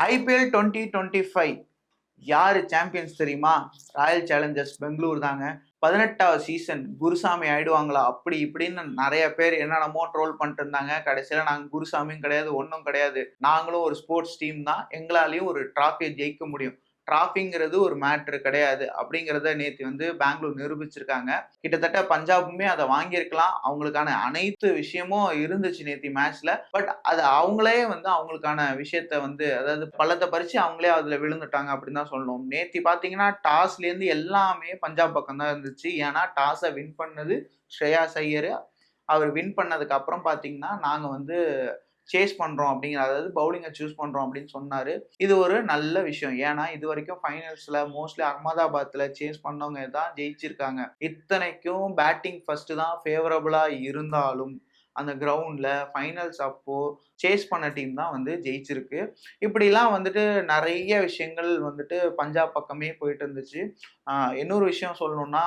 IPL twenty twenty five யார் champions தெரியுமா? Royal Challengers Bengaluru தாங்க. பதினெட்டாவது சீசன் குருசாமி ஆயிடுவாங்களா? அப்படி இப்படின்னு நிறைய பேர் என்னென்னமோ ட்ரோல் பண்ணிட்டு இருந்தாங்க. கடைசியில் நாங்கள் குருசாமியும் கிடையாது ஒன்றும் கிடையாது. நாங்களும் ஒரு ஸ்போர்ட்ஸ் டீம் தான். எங்களாலையும் ஒரு டிராஃபியை ஜெயிக்க முடியும். டிராஃபிங்கிறது ஒரு மேட்ரு கிடையாது. அப்படிங்கிறத நேற்று வந்து பெங்களூர் நிரூபிச்சிருக்காங்க. கிட்டத்தட்ட பஞ்சாபுமே அதை வாங்கியிருக்கலாம். அவங்களுக்கான அனைத்து விஷயமும் இருந்துச்சு நேற்று மேட்ச்ல பட் அது அவங்களே வந்து அவங்களுக்கான விஷயத்த வந்து அதாவது பள்ளத்தை பறிச்சு அவங்களே அதில் விழுந்துட்டாங்க அப்படின்னு தான் சொல்லணும். நேற்று பார்த்தீங்கன்னா டாஸ்லேருந்து எல்லாமே பஞ்சாப் பக்கம் தான் இருந்துச்சு. ஏன்னா டாஸை வின் பண்ணது ஸ்ரேயா ஐயர் அவர் வின் பண்ணதுக்கு அப்புறம் பார்த்தீங்கன்னா நாங்கள் வந்து சேஸ் பண்ணுறோம் அப்படிங்கிற அதாவது பவுலிங்கை சூஸ் பண்ணுறோம் அப்படின்னு சொன்னார். இது ஒரு நல்ல விஷயம். ஏன்னா இது வரைக்கும் ஃபைனல்ஸில் மோஸ்ட்லி அகமதாபாத்தில் சேஸ் பண்ணவங்க தான் ஜெயிச்சிருக்காங்க. இத்தனைக்கும் பேட்டிங் ஃபஸ்ட்டு தான் ஃபேவரபுளாக இருந்தாலும் அந்த கிரவுண்டில் ஃபைனல்ஸ் அப்போது சேஸ் பண்ண டீம் தான் வந்து ஜெயிச்சிருக்கு. இப்படிலாம் வந்துட்டு நிறைய விஷயங்கள் வந்துட்டு பஞ்சாப் பக்கமே போயிட்டு இருந்துச்சு. இன்னொரு விஷயம் சொல்லணும்னா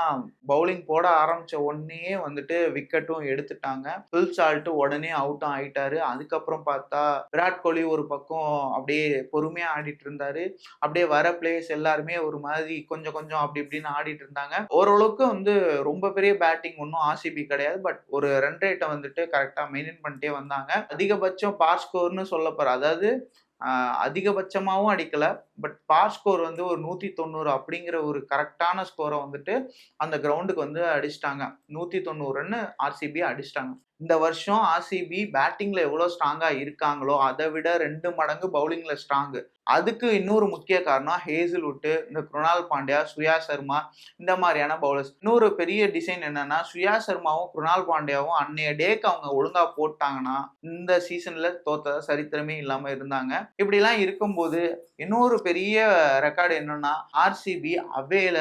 பவுலிங் போட ஆரம்பிச்ச உடனே வந்துட்டு விக்கெட்டும் எடுத்துட்டாங்க. ஃபுல் சால்ட்டு உடனே அவுட்டும் ஆயிட்டாரு. அதுக்கப்புறம் பார்த்தா விராட் கோலி ஒரு பக்கம் அப்படியே பொறுமையாக ஆடிட்டு இருந்தாரு. அப்படியே வர பிளேயர்ஸ் எல்லாருமே ஒரு மாதிரி கொஞ்சம் கொஞ்சம் அப்படி இப்படின்னு ஆடிட்டு இருந்தாங்க. ஓரளவுக்கு வந்து ரொம்ப பெரிய பேட்டிங் ஒன்றும் ஆர்சிபி கிடையாது. பட் ஒரு ரன் ரேட்டை வந்துட்டு கரெக்டாக மெயின்டைன் பண்ணிட்டே வந்தாங்க. அதிகபட்சம் பார் ஸ்கோர்னு சொல்ல போகிற அதாவது அதிகபட்சமாகவும் அடிக்கலை. பட் பார் ஸ்கோர் வந்து ஒரு நூற்றி தொண்ணூறு அப்படிங்கிற ஒரு கரெக்டான ஸ்கோரை வந்துட்டு அந்த கிரவுண்டுக்கு வந்து அடிச்சிட்டாங்க. நூற்றி தொண்ணூறுன்னு ஆர்சிபி அடிச்சிட்டாங்க. இந்த வருஷம் ஆர்சிபி பேட்டிங்ல எவ்வளோ ஸ்ட்ராங்கா இருக்காங்களோ அதை விட ரெண்டு மடங்கு பவுலிங்ல ஸ்ட்ராங்கு அதுக்கு இன்னொரு முக்கிய காரணம் ஹேசில் இந்த குருணால் பாண்டியா சுயா சர்மா இந்த மாதிரியான பவுலர்ஸ் இன்னொரு பெரிய டிசைன் என்னன்னா சுயா சர்மாவும் குருணால் பாண்டியாவும் அன்னைய டேக்கு அவங்க ஒழுங்கா போட்டாங்கன்னா இந்த சீசன்ல தோத்ததா சரித்திரமே இல்லாம இருந்தாங்க. இப்படிலாம் இருக்கும்போது இன்னொரு பெரிய ரெக்கார்டு என்னன்னா ஆர்சிபி அவேல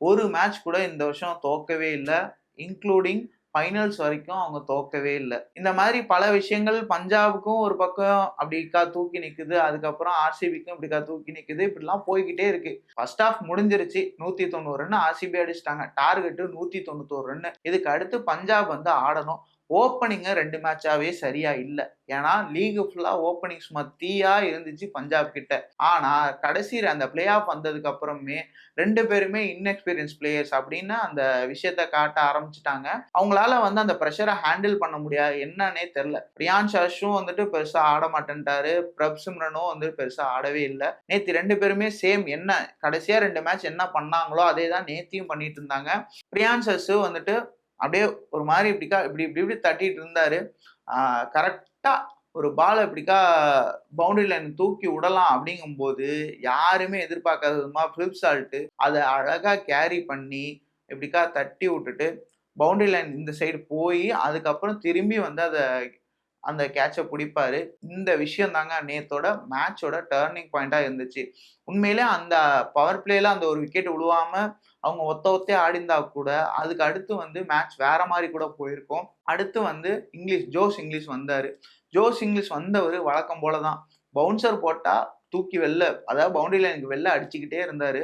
ஒரு மேட்ச் கூட இந்த வருஷம் தோக்கவே இல்லை இன்க்ளூடிங் ஃபைனல்ஸ் வரைக்கும் அவங்க தோக்கவே இல்லை. இந்த மாதிரி பல விஷயங்கள் பஞ்சாபுக்கும் ஒரு பக்கம் அப்படிக்கா தூக்கி நிற்குது அதுக்கப்புறம் ஆர்சிபிக்கும் இப்படிக்கா தூக்கி நிற்குது இப்படிலாம் போய்கிட்டே இருக்கு. ஃபர்ஸ்ட் ஆஃப் முடிஞ்சிருச்சு நூற்றி தொண்ணூறு ரன் ஆர்சிபி அடிச்சிட்டாங்க. டார்கெட்டு நூற்றி தொண்ணூத்தோரு ரன் இதுக்கு அடுத்து பஞ்சாப் வந்து ஆடணும். ஓப்பனிங்கு ரெண்டு மேட்சாவே சரியா இல்லை. ஏன்னா லீக் ஃபுல்லா ஓப்பனிங் சும்மா தீயா இருந்துச்சு பஞ்சாப் கிட்ட. ஆனா கடைசியில் அந்த பிளே ஆஃப் வந்ததுக்கு அப்புறமே ரெண்டு பேருமே இன்எக்ஸ்பீரியன்ஸ் பிளேயர்ஸ் அப்படின்னு அந்த விஷயத்த காட்ட ஆரம்பிச்சிட்டாங்க. அவங்களால வந்து அந்த ப்ரெஷரை ஹேண்டில் பண்ண முடியாது. என்னன்னே தெரில பிரியான் ஷாஷும் வந்துட்டு பெருசா ஆட மாட்டேன்ட்டாரு. பிரப் சிம்ரனும் வந்துட்டு பெருசா ஆடவே இல்லை. நேத்தி ரெண்டு பேருமே சேம் என்ன கடைசியா ரெண்டு மேட்ச் என்ன பண்ணாங்களோ அதே தான் நேத்தியும் பண்ணிட்டு இருந்தாங்க. பிரியான் ஷாஷு வந்துட்டு அப்படியே ஒரு மாதிரி இப்படிக்கா இப்படி இப்படி இப்படி தட்டிட்டு இருந்தாரு. கரெக்டாக ஒரு பாலை இப்படிக்கா பவுண்டரி லைன் தூக்கி விடலாம் அப்படிங்கும்போது யாருமே எதிர்பார்க்காததுமா ஃபிலிப் சால்ட்டு அதை அழகாக கேரி பண்ணி இப்படிக்கா தட்டி விட்டுட்டு பவுண்டரி லைன் இந்த சைடு போய் அதுக்கப்புறம் திரும்பி வந்து அதை அந்த கேட்சை பிடிப்பாரு. இந்த விஷயம் தாங்க நேத்தோட மேட்சோட டேர்னிங் பாயிண்டா இருந்துச்சு. உண்மையிலே அந்த பவர் பிளேல அந்த ஒரு விக்கெட் விழுவாம அவங்க ஒத்த ஒத்தே ஆடிந்தா கூட அதுக்கு அடுத்து வந்து மேட்ச் வேற மாதிரி கூட போயிருக்கும். அடுத்து வந்து இங்கிலீஷ் ஜோஸ் இங்கிலீஷ் வந்தாரு. ஜோஸ் இங்கிலீஷ் வந்தவர் வழக்கம் போல தான் பவுன்சர் போட்டா தூக்கி வெளில அதாவது பவுண்டரி லைனுக்கு வெளில அடிச்சுக்கிட்டே இருந்தாரு.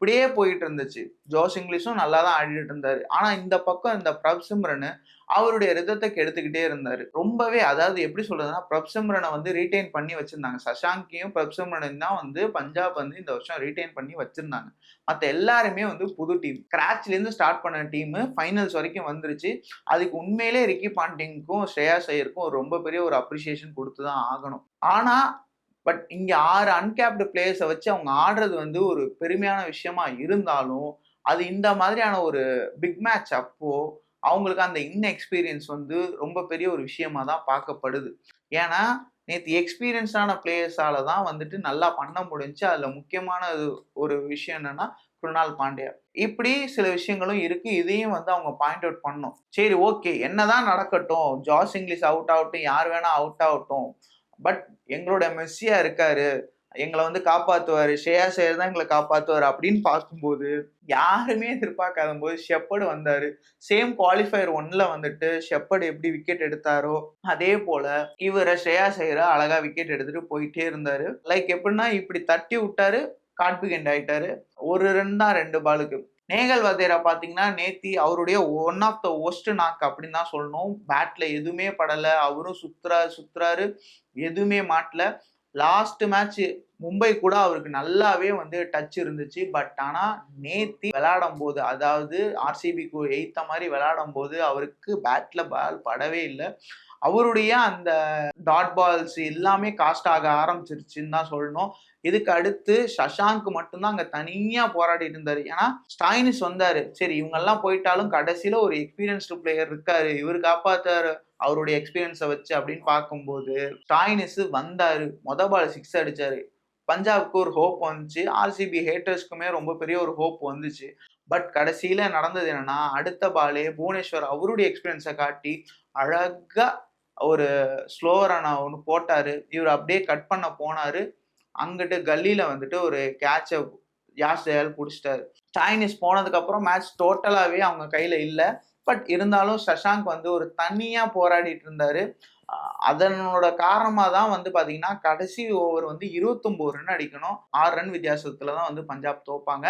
இப்படியே போயிட்டு இருந்துச்சு ஜோஸ் இங்கிலீஷும் நல்லா தான் ஆடிட்டு இருந்தாரு ஆனா இந்த பக்கம் இந்த பிரப்சிம்ரனு அவருடைய ரிதத்தை கெடுத்துக்கிட்டே இருந்தாரு. ரொம்பவே அதாவது எப்படி சொல்றதுன்னா பிரப் சிம்ரனை வந்து ரீட்டைன் பண்ணி வச்சிருந்தாங்க. சஷாங்கியும் பிரப் சிம்ரனையும் தான் வந்து பஞ்சாப் வந்து இந்த வருஷம் ரீட்டைன் பண்ணி வச்சிருந்தாங்க. மற்ற எல்லாருமே வந்து புது டீம் கிராச்ல இருந்து ஸ்டார்ட் பண்ண டீம் ஃபைனல்ஸ் வரைக்கும் வந்துருச்சு. அதுக்கு உண்மையிலே ரிக்கி பாண்டிங்க்கும் ஸ்ரேயா சையருக்கும் ரொம்ப பெரிய ஒரு அப்ரிசியேஷன் கொடுத்து தான் ஆகணும். ஆனா பட் இங்கே ஆறு அன்கேப்டு பிளேயர்ஸை வச்சு அவங்க ஆடுறது வந்து ஒரு பெருமையான விஷயமா இருந்தாலும் அது இந்த மாதிரியான ஒரு பிக் மேட்ச் அப்போ அவங்களுக்கு அந்த இன்ன எக்ஸ்பீரியன்ஸ் வந்து ரொம்ப பெரிய ஒரு விஷயமா தான் பார்க்கப்படுது. ஏன்னா நேற்று எக்ஸ்பீரியன்ஸான பிளேயர்ஸால தான் வந்துட்டு நல்லா பண்ண முடிஞ்சு அதில் முக்கியமான ஒரு விஷயம் என்னன்னா குருணால் பாண்டியா இப்படி சில விஷயங்களும் இருக்கு இதையும் வந்து அவங்க பாயிண்ட் அவுட் பண்ணும் சரி ஓகே என்னதான் நடக்கட்டும் ஜாஸ் இங்கிலீஷ் அவுட் ஆகட்டும் யார் வேணா அவுட் ஆகட்டும் பட் எங்களோட மெஸ்ஸியா இருக்காரு. எங்களை வந்து காப்பாத்துவாரு. ஷேயா சேர் தான் எங்களை காப்பாத்துவாரு அப்படின்னு பார்க்கும்போது யாருமே எதிர்பார்க்காத போது ஷெப்பர்டு வந்தாரு. சேம் குவாலிஃபயர் ஒன்ல வந்துட்டு ஷெப்பர்டு எப்படி விக்கெட் எடுத்தாரோ அதே போல இவரை ஷேயா சேர அழகா விக்கெட் எடுத்துட்டு போயிட்டே இருந்தாரு. லைக் எப்படின்னா இப்படி தட்டி விட்டாரு காட்பிகண்ட் ஆயிட்டாரு. ஒரு ரன் தான் ரெண்டு பாலுக்கு நேகல் வதேரா பார்த்தீங்கன்னா நேத்தி அவருடைய one of the best knock அப்படின்னு தான் சொல்லணும். பேட்ல எதுவுமே படலை. அவரும் சுத்துறா சுத்துறாரு. எதுவுமே மாட்டல. லாஸ்ட் மேட்ச் மும்பை கூட அவருக்கு நல்லாவே வந்து டச் இருந்துச்சு. பட் ஆனால் நேத்தி விளையாடும் போது அதாவது ஆர்சிபிக்கு எய்த்த மாதிரி விளையாடும் போது அவருக்கு பேட்ல பால் படவே இல்லை. அவருடைய அந்த டாட் பால்ஸ் எல்லாமே காஸ்ட் ஆக ஆரம்பிச்சிருச்சுன்னு தான் சொல்லணும். இதுக்கு அடுத்து சஷாங்க் மட்டும்தான் அங்கே தனியாக போராடிட்டு இருந்தார். ஏன்னா ஸ்டாயினிஸ் வந்தார். சரி இவங்கெல்லாம் போயிட்டாலும் கடைசியில ஒரு எக்ஸ்பீரியன்ஸ்டு பிளேயர் இருக்காரு. இவர் காப்பாத்தாரு அவருடைய எக்ஸ்பீரியன்ஸை வச்சு அப்படின்னு பார்க்கும்போது ஸ்டாயினிஸ் வந்தார். மொத பால் சிக்ஸ் அடிச்சாரு. பஞ்சாப்க்கு ஒரு ஹோப் வந்துச்சு. ஆர்சிபி ஹேட்டர்ஸ்க்குமே ரொம்ப பெரிய ஒரு ஹோப் வந்துச்சு. பட் கடைசியில் நடந்தது என்னன்னா அடுத்த பாலே புவனேஸ்வர் அவருடைய எக்ஸ்பீரியன்ஸை காட்டி அழகாக ஒரு ஸ்லோவரான ஒன்று போட்டார். இவர் அப்படியே கட் பண்ண போனார். அங்கிட்டு கல்லியில் வந்துட்டு ஒரு கேட்சை யாஸ் தயால் பிடிச்சிட்டாரு. சைனீஸ் போனதுக்கப்புறம் மேட்ச் டோட்டலாகவே அவங்க கையில் இல்லை. பட் இருந்தாலும் சஷாங்க் வந்து ஒரு தனியா போராடிட்டு இருந்தாரு அதனோட காரணமா தான் வந்து பாத்தீங்கன்னா கடைசி ஓவர் வந்து இருபத்தொன்பது ரன் அடிக்கணும். ஆறு ரன் வித்தியாசத்தில் தான் வந்து பஞ்சாப் தோப்பாங்க.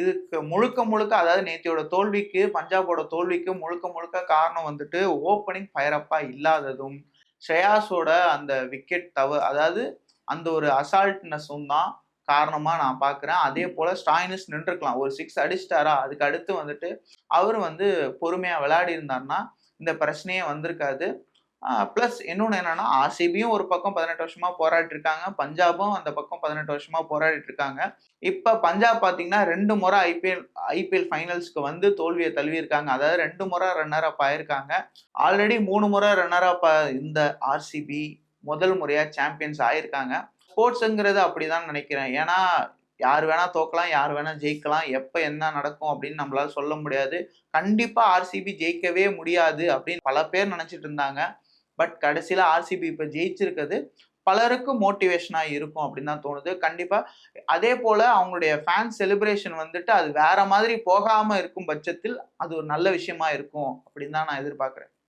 இதுக்கு முழுக்க முழுக்க அதாவது நேத்தியோட தோல்விக்கு பஞ்சாபோட தோல்விக்கு முழுக்க முழுக்க காரணம் வந்துட்டு ஓப்பனிங் ஃபயரப்பா இல்லாததும் ஷயாஸோட அந்த விக்கெட் தவ அதாவது அந்த ஒரு அசால்ட்னஸும் தான் காரணமாக நான் பார்க்குறேன் அதே போல் ஸ்டாயினிஸ் நின்றுக்கலாம் ஒரு சிக்ஸ் அடிச்சிட்டாரா? அதுக்கு அடுத்து வந்துட்டு அவர் வந்து பொறுமையாக விளையாடி இருந்தார்னா இந்த பிரச்சனையே வந்திருக்காது. ப்ளஸ் இன்னொன்று என்னென்னா ஆர்சிபியும் ஒரு பக்கம் பதினெட்டு வருஷமாக போராடிட்டு இருக்காங்க பஞ்சாபும் அந்த பக்கம் பதினெட்டு வருஷமாக போராடிட்டு இருக்காங்க இப்போ பஞ்சாப் பார்த்தீங்கன்னா ரெண்டு முறை ஐபிஎல் ஐபிஎல் ஃபைனல்ஸ்க்கு வந்து தோல்வியை தழுவியிருக்காங்க. அதாவது ரெண்டு முறை ரன்னர் அப் ஆயிருக்காங்க. ஆல்ரெடி மூணு முறை ரன்னர் அப் இந்த ஆர்சிபி முதல் முறையாக சாம்பியன்ஸ் ஆயிருக்காங்க. ஸ்போர்ட்ஸுங்கிறது அப்படிதான் நினைக்கிறேன். ஏன்னா யார் வேணா தோக்கலாம் யார் வேணா ஜெயிக்கலாம் எப்போ என்ன நடக்கும் அப்படின்னு நம்மளால சொல்ல முடியாது. கண்டிப்பாக ஆர்சிபி ஜெயிக்கவே முடியாது அப்படின்னு பல பேர் நினச்சிட்டு இருந்தாங்க. பட் கடைசியில் ஆர்சிபி இப்போ ஜெயிச்சிருக்கிறது பலருக்கு மோட்டிவேஷனாக இருக்கும் அப்படின்னு தான் தோணுது. கண்டிப்பாக அதே போல் அவங்களுடைய ஃபேன் செலிப்ரேஷன் வந்துட்டு அது வேற மாதிரி போகாமல் இருக்கும் பட்சத்தில் அது ஒரு நல்ல விஷயமா இருக்கும் அப்படின்னு தான் நான் எதிர்பார்க்குறேன்.